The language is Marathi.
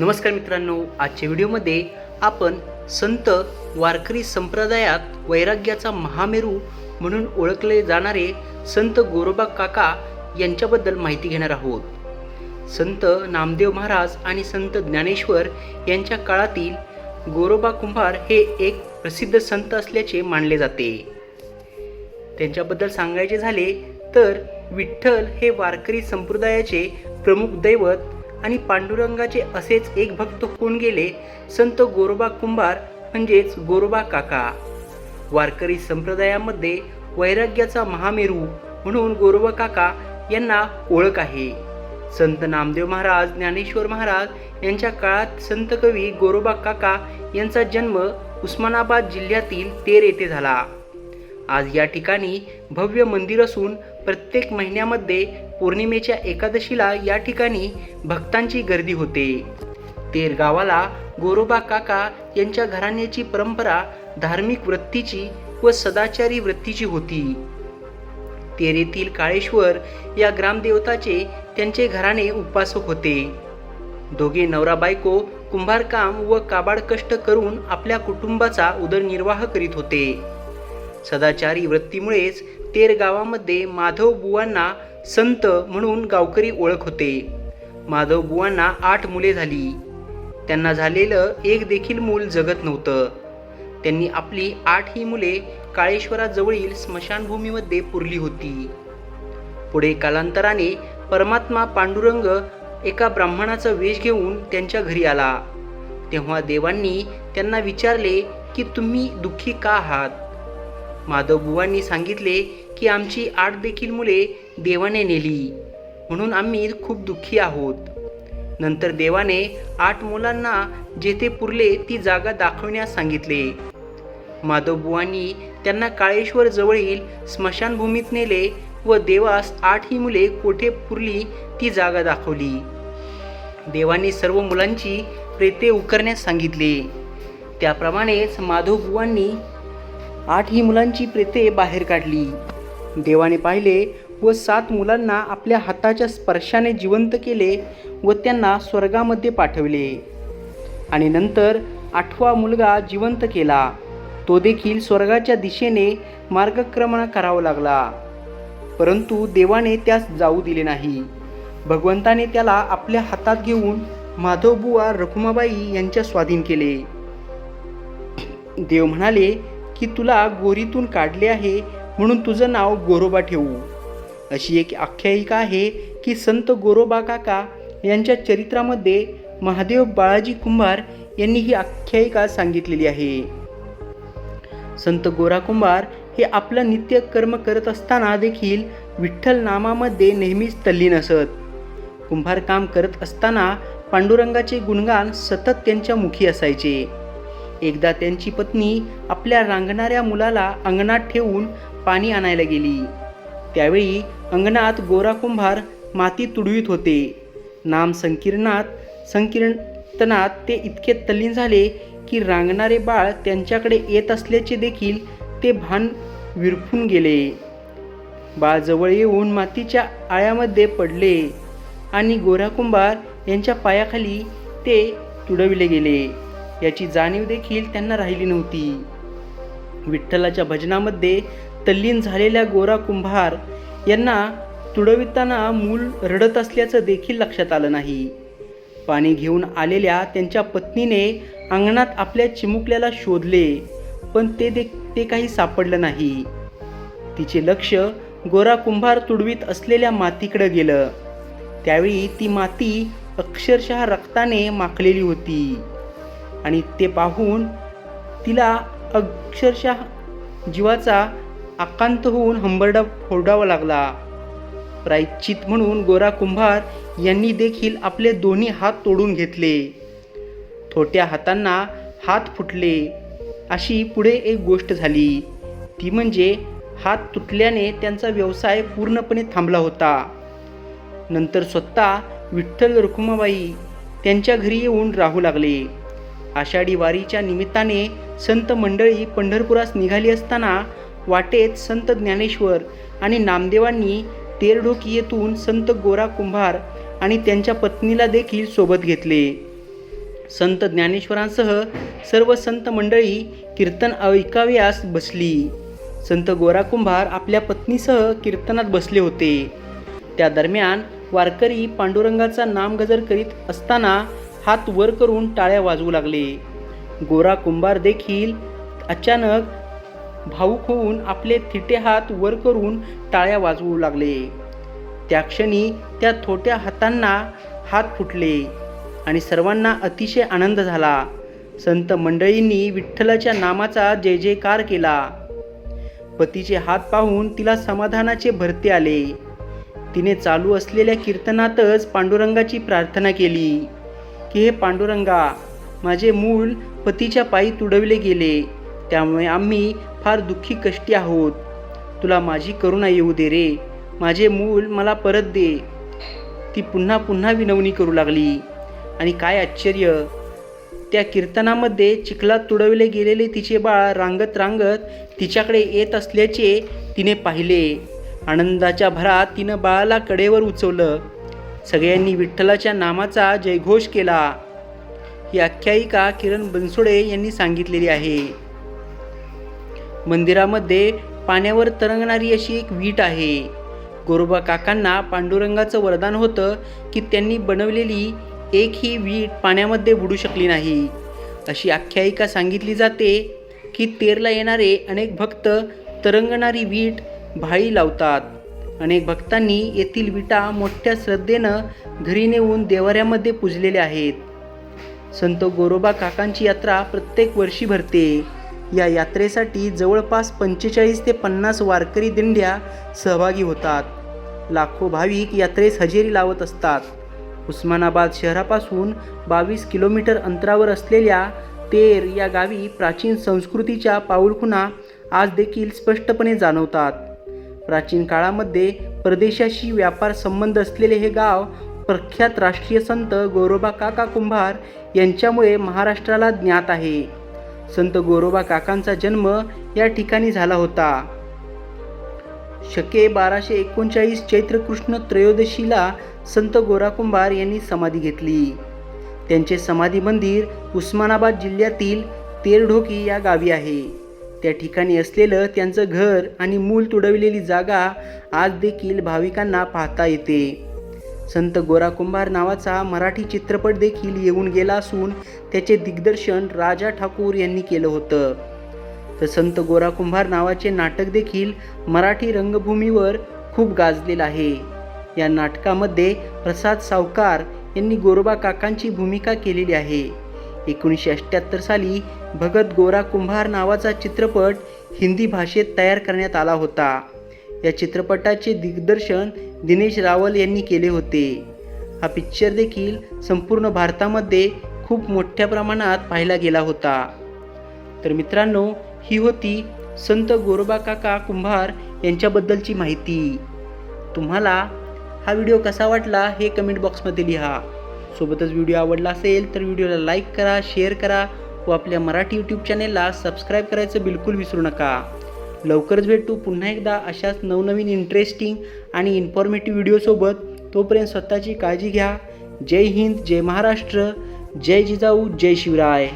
नमस्कार मित्रांनो आजच्या व्हिडिओमध्ये आपण संत वारकरी संप्रदायात वैराग्याचा महामेरू म्हणून ओळखले जाणारे संत गोरोबा काका यांच्याबद्दल माहिती घेणार आहोत. संत नामदेव महाराज आणि संत ज्ञानेश्वर यांच्या काळातील गोरोबा कुंभार हे एक प्रसिद्ध संत असल्याचे मानले जाते. त्यांच्याबद्दल सांगायचे झाले तर विठ्ठल हे वारकरी संप्रदायाचे प्रमुख दैवत आणि पांडुरंगाचे असेच एक भक्त होऊन गेले? संत गोरोबा कुंभार म्हणजेच गोरोबा काका. वारकरी संप्रदायामध्ये वैराग्याचा महामेरू म्हणून गोरोबा काका यांना ओळख आहे. संत नामदेव महाराज ज्ञानेश्वर महाराज यांच्या काळात संत कवी गोरोबा काका यांचा जन्म उस्मानाबाद जिल्ह्यातील तेर येथे झाला. आज या ठिकाणी भव्य मंदिर असून प्रत्येक महिन्यामध्ये पौर्णिमेच्या एकादशीला या ठिकाणी भक्तांची गर्दी होते. तेर गावाला गोरोबा काका यांच्या घराण्याची परंपरा धार्मिक वृत्तीची व सदाचारी वृत्तीची होती. तेर येथील काळेश्वर या ग्रामदेवताचे त्यांचे घराणे उपासक होते. दोघे नवरा बायको कुंभारकाम व काबाड कष्ट करून आपल्या कुटुंबाचा उदरनिर्वाह करीत होते. सदाचारी वृत्तीमुळेच तेर गावामध्ये माधव बुवांना संत म्हणून गावकरी ओळख होते. माधव बुवांना आठ मुले झाली. त्यांना झालेलं एक देखील मूल जगत नव्हतं. त्यांनी आपली आठ ही मुले काळेश्वराजवळील स्मशानभूमीमध्ये पुरली होती. पुढे कालांतराने परमात्मा पांडुरंग एका ब्राह्मणाचा वेश घेऊन त्यांच्या घरी आला. तेव्हा देवांनी त्यांना विचारले की तुम्ही दुःखी का आहात? माधव बुवांनी सांगितले की आमची आठ देखील मुले देवाने नेली. म्हणून आम्ही खूप दुःखी आहोत. नंतर देवाने आठ मुलांना जेथे पुरले ती जागा दाखवण्यास सांगितले. माधवबुवांनी त्यांना काळेश्वर जवळील स्मशानभूमीत नेले व देवास आठ ही मुले कोठे पुरली ती जागा दाखवली. देवांनी सर्व मुलांची प्रेते उकरण्यास सांगितले. त्याप्रमाणेच माधवबुवांनी आठ ही मुलांची प्रेते बाहेर काढली. देवाने पाहिले व सात मुलांना आपल्या हाताच्या स्पर्शाने जिवंत केले व त्यांना स्वर्गामध्ये पाठवले. आणि नंतर आठवा मुलगा जिवंत केला. तो देखील स्वर्गाच्या दिशेने मार्गक्रमण करावा लागला. परंतु देवाने त्यास जाऊ दिले नाही. भगवंताने त्याला आपल्या हातात घेऊन माधवबुवा रखुमाबाई यांच्या स्वाधीन केले. देव म्हणाले की तुला गोरीतून काढले आहे म्हणून तुझं नाव गोरोबा ठेवू. अशी एक आख्यायिका आहे की संत गोरोबा काका यांच्या चरित्रामध्ये महादेव बाळाजी कुंभार यांनी ही आख्यायिका सांगितलेली आहे. संत गोरा कुंभार हे आपलं नित्य कर्म करत असताना देखील विठ्ठल नामामध्ये नेहमीच तल्लीन असत. कुंभार काम करत असताना पांडुरंगाचे गुणगान सतत त्यांच्या मुखी असायचे. एकदा त्यांची पत्नी आपल्या रांगणाऱ्या मुलाला अंगणात ठेवून पाणी आणायला गेली. त्यावेळी अंगणात गोरा कुंभार माती तुडवीत होते. नाम संकीर्णात संकीर्तनात ते इतके तल्लीन झाले की रांगणारे बाळ त्यांच्याकडे येत असल्याचे देखील ते भान विरफून गेले. बाळ जवळ येऊन मातीच्या आळ्यामध्ये पडले आणि गोरा कुंभार यांच्या पायाखाली ते तुडविले गेले. याची जाणीव देखील त्यांना राहिली नव्हती. विठ्ठलाच्या भजनामध्ये तल्लीन झालेल्या गोरा कुंभार यांना तुडविताना मूल रडत असल्याचं देखील लक्षात आलं नाही. पाणी घेऊन आलेल्या त्यांच्या पत्नीने अंगणात आपल्या चिमुकल्याला शोधले पण ते दे ते काही सापडलं नाही. तिचे लक्ष गोरा कुंभार तुडवीत असलेल्या मातीकडे गेलं. त्यावेळी ती माती अक्षरशः रक्ताने माखलेली होती आणि ते पाहून तिला अक्षरशः जीवाचा आकांत होऊन हंबरडा फोडावा लागला. प्रायश्चित म्हणून गोरा कुंभार यांनी देखील आपले दोन्ही हात तोडून घेतले. थोट्या हातांना हात फुटले. अशी पुढे एक गोष्ट झाली. ती म्हणजे हात तुटल्याने त्यांचा व्यवसाय पूर्णपणे थांबला होता. नंतर स्वतः विठ्ठल रुक्माबाई त्यांच्या घरी येऊन राहू लागले. आषाढी वारीच्या निमित्ताने संत मंडळी पंढरपुरास निघाली असताना वाटेत संत ज्ञानेश्वर आणि नामदेवांनी तेरढोकी येथून संत गोरा कुंभार आणि त्यांच्या पत्नीला देखील सोबत घेतले. संत ज्ञानेश्वरांसह सर्व संत मंडळी कीर्तन ऐकाव्यास बसली. संत गोरा कुंभार आपल्या पत्नीसह कीर्तनात बसले होते. त्या दरम्यान वारकरी पांडुरंगाचा नामगजर करीत असताना हात वर करून टाळ्या वाजवू लागले. गोरा कुंभार देखील अचानक भाऊक होऊन आपले थिटे हात वर करून टाळ्या वाजवू लागले. त्या क्षणी त्या थोट्या हातांना हात फुटले आणि सर्वांना अतिशय आनंद झाला. संत मंडळींनी विठ्ठलाच्या नामाचा जय जयकार केला. पतीचे हात पाहून तिला समाधानाचे भरते आले. तिने चालू असलेल्या कीर्तनातच पांडुरंगाची प्रार्थना केली. की हे पांडुरंगा माझे मूल पतीच्या पायी तुडविले गेले. त्यामुळे आम्ही फार दुःखी कष्टी आहोत. तुला माझी करुणा येऊ दे रे. माझे मूल मला परत दे. ती पुन्हा पुन्हा विनवणी करू लागली. आणि काय आश्चर्य! त्या कीर्तनामध्ये चिखलात तुडवले गेलेले तिचे बाळ रांगत रांगत तिच्याकडे येत असल्याचे तिने पाहिले. आनंदाच्या भरात तिनं बाळाला कडेवर उचवलं. सगळ्यांनी विठ्ठलाच्या नामाचा जयघोष केला. ही आख्यायिका किरण बनसोडे यांनी सांगितलेली आहे. मंदिरामध्ये पाण्यावर तरंगणारी अशी एक वीट आहे. गोरोबा काकांना पांडुरंगाचं वरदान होतं की त्यांनी बनवलेली एक ही वीट पाण्यामध्ये बुडू शकली नाही. अशी आख्यायिका सांगितली जाते की तेरला येणारे अनेक भक्त तरंगणारी वीट भाळी लावतात. अनेक भक्तांनी येथील विटा मोठ्या श्रद्धेनं घरी नेऊन देवाऱ्यामध्ये पूजलेल्या आहेत. संत गोरोबा काकांची यात्रा प्रत्येक वर्षी भरते. या यात्रेसाठी जवळपास पंचेचाळीस ते पन्नास वारकरी दिंड्या सहभागी होतात. लाखो भाविक यात्रेस हजेरी लावत असतात. उस्मानाबाद शहरापासून बावीस किलोमीटर अंतरावर असलेल्या तेर या गावी प्राचीन संस्कृतीच्या पाऊलखुणा आज देखील स्पष्टपणे जाणवतात. प्राचीन काळामध्ये परदेशाशी व्यापार संबंध असलेले हे गाव प्रख्यात राष्ट्रीय संत गोरोबा काका कुंभार यांच्यामुळे महाराष्ट्राला ज्ञात आहे. संत गोरोबा काकांचा जन्म या ठिकाणी झाला होता. शके बाराशे एकोणचाळीस चैत्र कृष्ण त्रयोदशीला संत गोरा कुंभार यांनी समाधी घेतली. त्यांचे समाधी मंदिर उस्मानाबाद जिल्ह्यातील तेरढोकी या गावी आहे. त्या ठिकाणी असलेलं त्यांचं घर आणि मूल तुडविलेली जागा आज देखील भाविकांना पाहता येते. संत गोरा कुंभार नावाचा मराठी चित्रपट देखील येऊन गेला असून त्याचे दिग्दर्शन राजा ठाकूर यांनी केलं होतं. तर संत गोरा कुंभार नावाचे नाटक देखील मराठी रंगभूमीवर खूप गाजलेलं आहे. या नाटकामध्ये प्रसाद सावकार यांनी गोरोबा काकांची भूमिका केलेली आहे. एकोणीसशे अठ्ठ्याहत्तर साली भगत गोरा कुंभार नावाचा चित्रपट हिंदी भाषेत तयार करण्यात आला होता. या चित्रपटाचे दिग्दर्शन दिनेश रावल यांनी केले होते. हा पिक्चर देखील संपूर्ण भारतामध्ये खूप मोठ्या प्रमाणात पाहिला गेला होता. तर मित्रांनो ही होती संत गोरोबा काका कुंभार यांच्याबद्दलची माहिती. तुम्हाला हा व्हिडिओ कसा वाटला हे कमेंट बॉक्समध्ये लिहा. सोबतच व्हिडिओ आवडला असेल तर व्हिडिओला लाईक करा शेअर करा व आपल्या मराठी यूट्यूब चॅनेलला सबस्क्राईब करायचं बिलकुल विसरू नका. लवकरच भेटू. पुन्हा एकदा अशाच नवनवीन इंटरेस्टिंग आणि इन्फॉर्मेटिव्ह व्हिडिओसोबत तोपर्यंत स्वतःची काळजी घ्या. जय हिंद जय महाराष्ट्र. जय जिजाऊ जय शिवराय.